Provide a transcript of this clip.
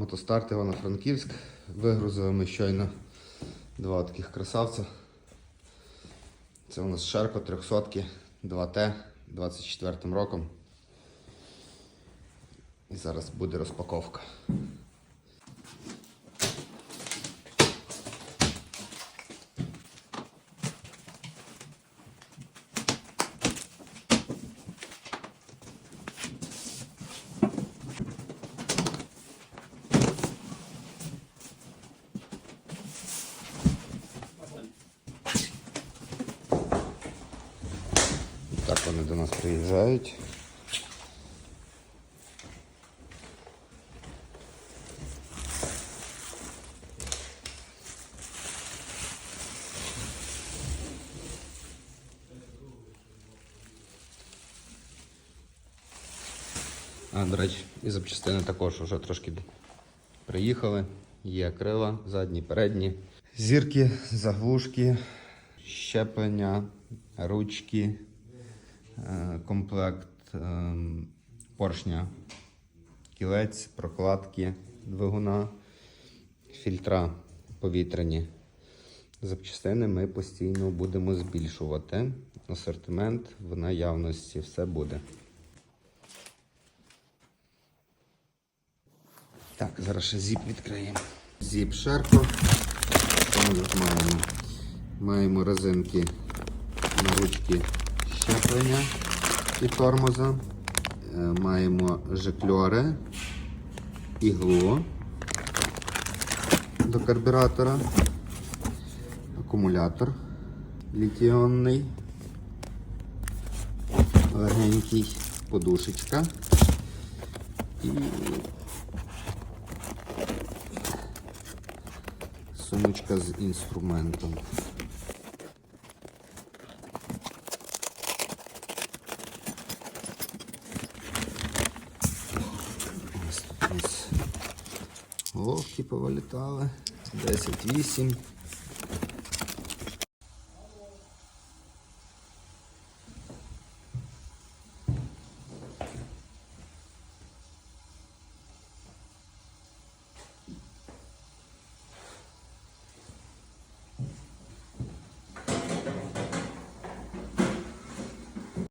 Мотостарт Івано-Франківськ. Вигрузили ми щойно два таких красавця. Це у нас Шерпа 300 2Т 24 роком. І зараз буде розпаковка. Так вони до нас приїжджають. А, до речі, і запчастини також вже трошки приїхали. Є крила, задні, передні. Зірки, заглушки, щеплення, ручки, комплект е, поршня, кілець, прокладки двигуна, фільтра повітряні. Запчастини ми постійно будемо збільшувати. Асортимент в наявності все буде. Так, зараз ще зіп відкриємо. Зіп тут маємо? Маємо резинки на ручки щеплення і тормоза. Е, Маємо жикльори, іглу до карбюратора, акумулятор літіонний, легенький, подушечка і сумочка з інструментом. У повилітали. 10-8.